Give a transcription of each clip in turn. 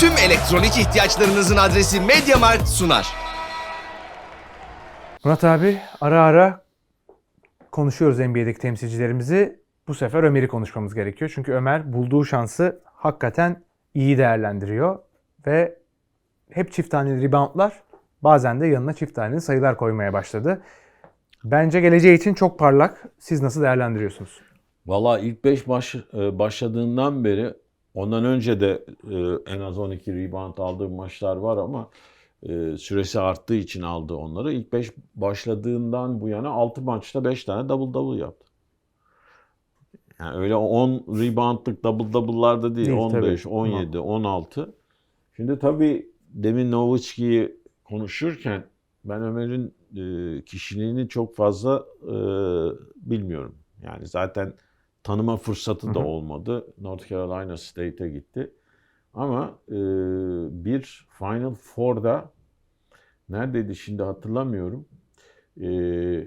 tüm elektronik ihtiyaçlarınızın adresi MediaMarkt sunar. Murat abi ara ara konuşuyoruz NBA'deki temsilcilerimizi. Bu sefer Ömer'i konuşmamız gerekiyor. Çünkü Ömer bulduğu şansı hakikaten iyi değerlendiriyor. Ve hep çift taneli reboundlar bazen de yanına çift taneli sayılar koymaya başladı. Bence geleceği için çok parlak. Siz nasıl değerlendiriyorsunuz? Valla ilk 5 baş, e, başladığından beri ondan önce de e, en az 12 rebound aldığı maçlar var ama e, süresi arttığı için aldı onları. İlk 5 başladığından bu yana 6 maçta 5 tane double double yaptı. Yani öyle 10 reboundlık double double'larda değil, Değil, 15, tabii. 17, 16. Şimdi tabii demin Nowitzki'yi konuşurken ben Ömer'in e, kişiliğini çok fazla e, bilmiyorum. Yani zaten tanıma fırsatı da Hı hı. olmadı. North Carolina State'e gitti. Ama e, bir Final Four'da neredeydi şimdi hatırlamıyorum. E,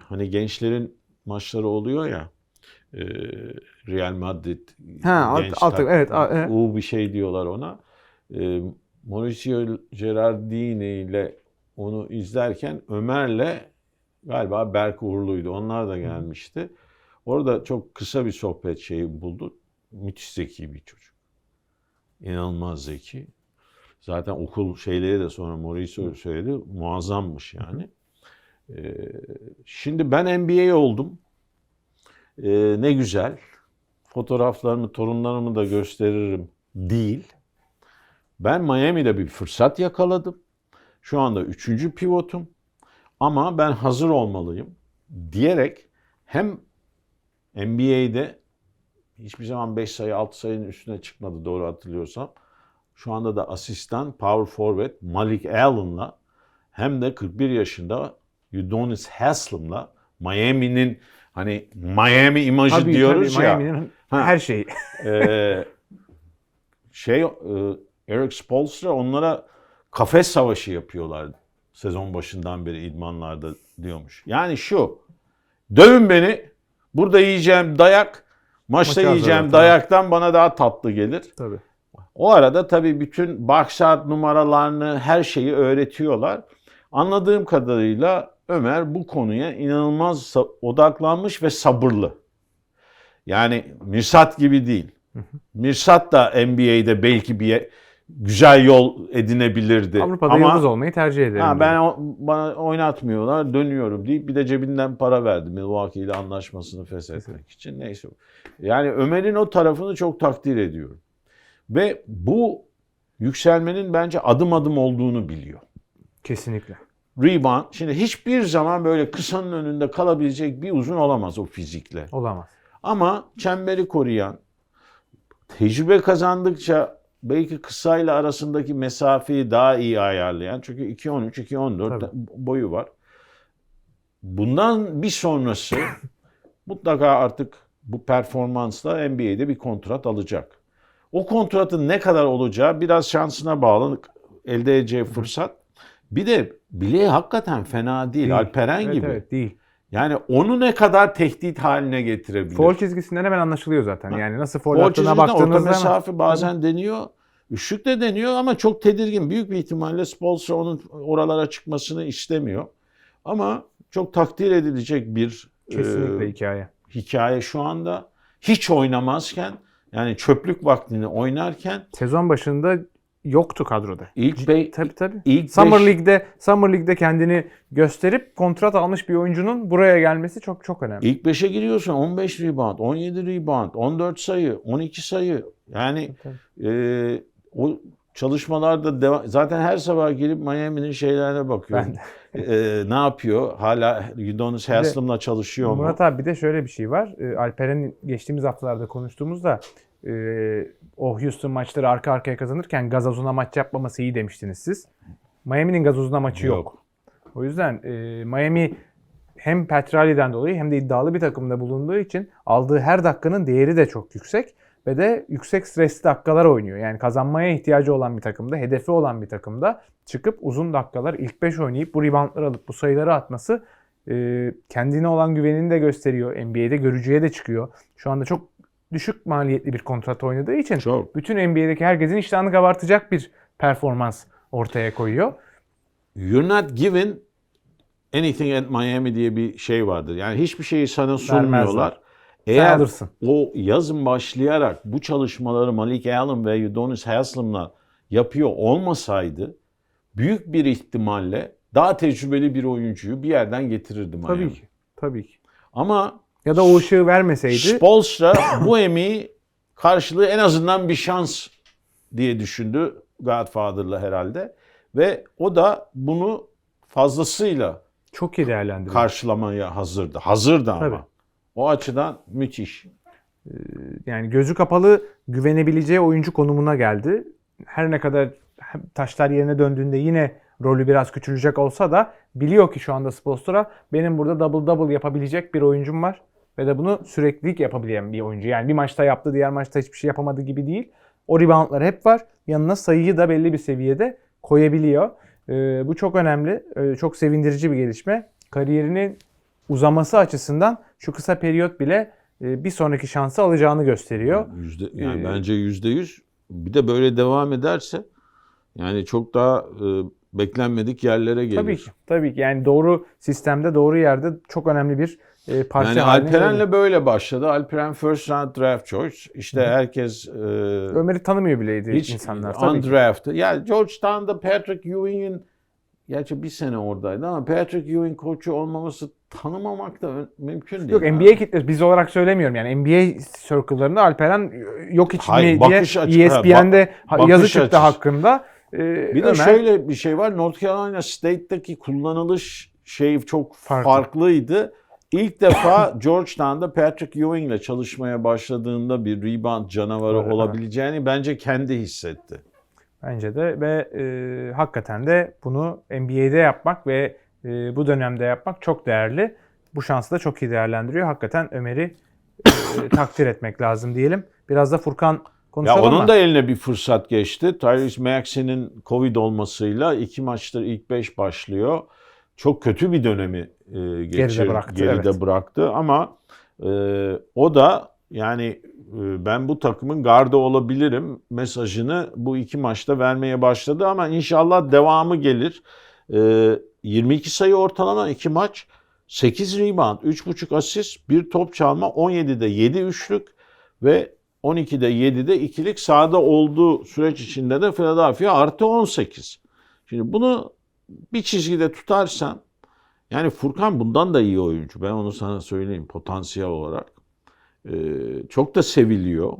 hani gençlerin maçları oluyor ya. e, Real Madrid Ha, alt- genç alt- tak- evet. U bir şey diyorlar ona. E, Mauricio Gerardini ile onu izlerken Ömer'le galiba Berk Uğurlu'ydu. Onlar da gelmişti. Orada çok kısa bir sohbet şeyi bulduk. Müthiş zeki bir çocuk. İnanılmaz zeki. Zaten okul şeyleri de sonra Mauricio söyledi. Muazzammış yani. Ee, şimdi ben NBA oldum. Ee, ne güzel. Fotoğraflarımı, torunlarımı da gösteririm değil. Ben Miami'de bir fırsat yakaladım. Şu anda üçüncü pivotum. Ama ben hazır olmalıyım diyerek hem NBA'de hiçbir zaman 5 sayı 6 sayının üstüne çıkmadı doğru hatırlıyorsam. Şu anda da asistan power forward Malik Allen'la hem de 41 yaşında Udonis Haslam'la Miami'nin hani Miami imajı Tabii, diyoruz tabii, ya. Miami'nin Ha. her şeyi. Ee, şey e, Eric Spoelstra onlara kafes savaşı yapıyorlar sezon başından beri idmanlarda diyormuş. Yani şu dövün beni burada yiyeceğim dayak maçta Maçı yiyeceğim hazırlatın. dayaktan bana daha tatlı gelir. Tabii. O arada tabii bütün out numaralarını her şeyi öğretiyorlar. Anladığım kadarıyla Ömer bu konuya inanılmaz odaklanmış ve sabırlı. Yani Mirsat gibi değil. Mirsat da NBA'de belki bir güzel yol edinebilirdi. Avrupa'da Ama yıldız olmayı tercih ederim. ha, ben o- bana oynatmıyorlar dönüyorum deyip bir de cebinden para verdi Milwaukee ile anlaşmasını feshetmek için. Neyse. Yani Ömer'in o tarafını çok takdir ediyorum. Ve bu yükselmenin bence adım adım olduğunu biliyor. Kesinlikle. Rebound. Şimdi hiçbir zaman böyle kısanın önünde kalabilecek bir uzun olamaz o fizikle. Olamaz. Ama çemberi koruyan, tecrübe kazandıkça belki kısayla arasındaki mesafeyi daha iyi ayarlayan. Çünkü 2.13, 2.14 Tabii. boyu var. Bundan bir sonrası mutlaka artık bu performansla NBA'de bir kontrat alacak. O kontratın ne kadar olacağı biraz şansına bağlı elde edeceği fırsat. Bir de bileği hakikaten fena değil. Değil. Alperen Evet, gibi. evet, değil. Yani onu ne kadar tehdit haline getirebilir. Foul çizgisinden hemen anlaşılıyor zaten. Yani nasıl foul Foul attığına çizgisinden orta baktığınızda hemen- mesafe bazen deniyor. Üçlük de deniyor ama çok tedirgin. Büyük bir ihtimalle Spolstra onun oralara çıkmasını istemiyor. Ama çok takdir edilecek bir kesinlikle e, hikaye. hikaye şu anda. Hiç oynamazken yani çöplük vaktini oynarken Sezon başında yoktu kadroda. ilk be, Tabii tabii. ilk Summer beş- League'de Summer League'de kendini gösterip kontrat almış bir oyuncunun buraya gelmesi çok çok önemli. ilk 5'e giriyorsun 15 rebound, 17 rebound, 14 sayı, 12 sayı. Yani Tabii. e, o çalışmalarda devam, zaten her sabah gelip Miami'nin şeylerine bakıyorum. Ben E, ne yapıyor? Hala Udonis Haslam'la çalışıyor mu? Murat abi bir de şöyle bir şey var. Ee, Alperen'in geçtiğimiz haftalarda konuştuğumuzda e, o Houston maçları arka arkaya kazanırken gazozuna maç yapmaması iyi demiştiniz siz. Miami'nin gazozuna maçı yok. Yok. O yüzden e, Miami hem Petrali'den dolayı hem de iddialı bir takımda bulunduğu için aldığı her dakikanın değeri de çok yüksek ve de yüksek stresli dakikalar oynuyor. Yani kazanmaya ihtiyacı olan bir takımda, hedefi olan bir takımda çıkıp uzun dakikalar ilk 5 oynayıp bu reboundları alıp bu sayıları atması e, kendine olan güvenini de gösteriyor. NBA'de görücüye de çıkıyor. Şu anda çok düşük maliyetli bir kontrat oynadığı için Çok. bütün NBA'deki herkesin iştahını kabartacak bir performans ortaya koyuyor. You're not given anything at Miami diye bir şey vardır. Yani hiçbir şeyi sana sunmuyorlar. Sen Eğer alırsın. o yazın başlayarak bu çalışmaları Malik Allen ve Udonis Haslam'la yapıyor olmasaydı büyük bir ihtimalle daha tecrübeli bir oyuncuyu bir yerden getirirdi Miami. Tabii ki. Tabii ki. Ama Ya da o ışığı vermeseydi Spolstra bu emeği karşılığı en azından bir şans diye düşündü Godfather'la herhalde. Ve o da bunu fazlasıyla çok iyi değerlendiriyor. karşılamaya hazırdı. Hazırdı ama. Tabii. O açıdan müthiş. yani gözü kapalı güvenebileceği oyuncu konumuna geldi. Her ne kadar taşlar yerine döndüğünde yine rolü biraz küçülecek olsa da biliyor ki şu anda Spolstra benim burada double double yapabilecek bir oyuncum var. Ve de bunu süreklilik yapabilen bir oyuncu. Yani bir maçta yaptı diğer maçta hiçbir şey yapamadı gibi değil. O reboundlar hep var. Yanına sayıyı da belli bir seviyede koyabiliyor. Ee, bu çok önemli. Ee, çok sevindirici bir gelişme. Kariyerinin uzaması açısından şu kısa periyot bile e, bir sonraki şansı alacağını gösteriyor. Yüzde, yani Ee, bence yüzde yüz. Bir de böyle devam ederse yani çok daha e, beklenmedik yerlere gelir. Tabii ki. Tabii ki. Yani doğru sistemde, doğru yerde çok önemli bir e, parça Yani haline. Alperen'le böyle başladı. Alperen first round draft choice. İşte herkes e, Ömer'i tanımıyor bileydi hiç insanlar. Tabii ki. undrafted. Yani Georgetown'da Patrick Ewing'in gerçi bir sene oradaydı ama Patrick Ewing koçu olmaması tanımamak da mümkün değil. Yok yani. NBA kitlesi biz olarak söylemiyorum yani NBA circle'larında Alperen yok hiç Hayır, mi diye bakış açı- ESPN'de ha, ha- yazı bakış çıktı açısı. hakkında. Ee, Bir de Ömer- şöyle bir şey var. North Carolina State'deki kullanılış şey çok Farklı. farklıydı. İlk defa Georgetown'da Patrick Ewing ile çalışmaya başladığında bir rebound canavarı Evet, olabileceğini bence kendi hissetti. Bence de ve e, hakikaten de bunu NBA'de yapmak ve e, bu dönemde yapmak çok değerli. Bu şansı da çok iyi değerlendiriyor. Hakikaten Ömer'i e, takdir etmek lazım diyelim. Biraz da Furkan Ya konuşalım onun mı? da eline bir fırsat geçti. Tyrese Maxey'nin Covid olmasıyla iki maçtır ilk beş başlıyor. Çok kötü bir dönemi e, geçirdi, bıraktı, geride evet. bıraktı ama e, o da yani e, ben bu takımın gardı olabilirim mesajını bu iki maçta vermeye başladı ama inşallah devamı gelir. E, 22 sayı ortalama iki maç, 8 rebound, 3.5 asist, bir top çalma, 17'de 7 üçlük ve 12'de 7'de ikilik sahada olduğu süreç içinde de Philadelphia artı 18. Şimdi bunu bir çizgide tutarsan yani Furkan bundan da iyi oyuncu. Ben onu sana söyleyeyim potansiyel olarak. Ee, çok da seviliyor.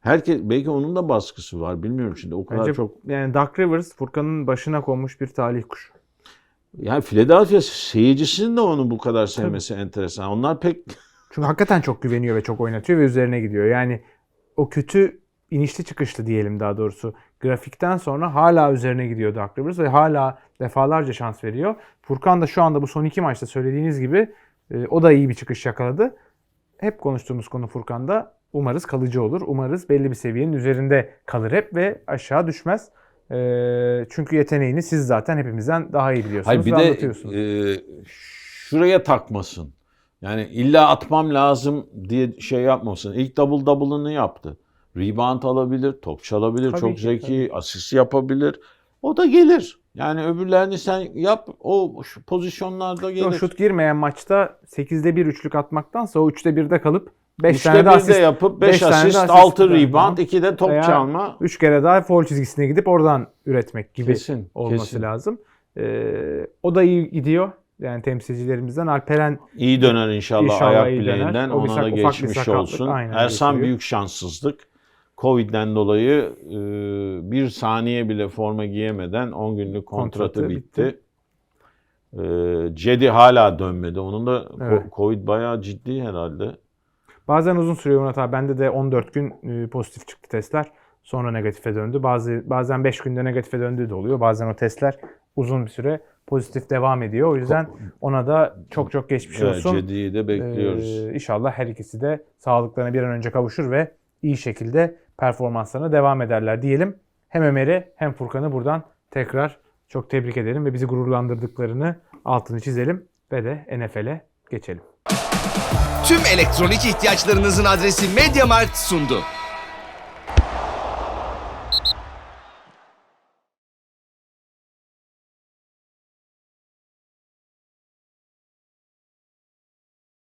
Herkes belki onun da baskısı var bilmiyorum şimdi o kadar Bence çok. yani Doug Rivers Furkan'ın başına konmuş bir talih kuşu. Yani Philadelphia seyircisinin de onu bu kadar sevmesi enteresan. Onlar pek Çünkü hakikaten çok güveniyor ve çok oynatıyor ve üzerine gidiyor. Yani o kötü inişli çıkışlı diyelim daha doğrusu. Grafikten sonra hala üzerine gidiyor Doug Rivers ve hala defalarca şans veriyor. Furkan da şu anda bu son iki maçta söylediğiniz gibi e, o da iyi bir çıkış yakaladı. Hep konuştuğumuz konu Furkan'da umarız kalıcı olur. Umarız belli bir seviyenin üzerinde kalır hep ve aşağı düşmez. E, çünkü yeteneğini siz zaten hepimizden daha iyi biliyorsunuz Hayır bir ve de anlatıyorsunuz. e, şuraya takmasın. Yani illa atmam lazım diye şey yapmasın. İlk double double'ını yaptı. Rebound alabilir, top çalabilir, Tabii çok ki, zeki, asist yapabilir. O da gelir. Yani öbürlerini sen yap, o şu pozisyonlarda gelir. O şut girmeyen maçta 8'de 1 üçlük atmaktansa o 3'te 1'de kalıp 5 Üçte tane de asist yapıp beş 5 tane de asist, asist 6 var. rebound, 2 de top Veya çalma. 3 kere daha foul çizgisine gidip oradan üretmek gibi Kesin, olması kesin. lazım. Ee, o da iyi gidiyor. Yani temsilcilerimizden Alperen İyi döner inşallah, İnşallah ayak bileğinden. Ona da geçmiş olsun. aynen Ersan geçiriyor. büyük şanssızlık. Covid'den dolayı e, bir saniye bile forma giyemeden 10 günlük kontratı, Kontratı bitti. E, Cedi hala dönmedi. Onun da Evet. Covid bayağı ciddi herhalde. bazen uzun sürüyor Murat abi. Bende de 14 gün e, pozitif çıktı testler. Sonra negatife döndü. Bazı bazen 5 günde negatife döndüğü de oluyor. Bazen o testler uzun bir süre pozitif devam ediyor. O yüzden ona da çok çok geçmiş olsun. Cedi'yi de bekliyoruz. Ee, inşallah her ikisi de sağlıklarına bir an önce kavuşur ve iyi şekilde performanslarına devam ederler diyelim. Hem Ömer'i hem Furkan'ı buradan tekrar çok tebrik edelim ve bizi gururlandırdıklarını altını çizelim ve de NFL'e geçelim. Tüm elektronik ihtiyaçlarınızın adresi MediaMarkt sundu.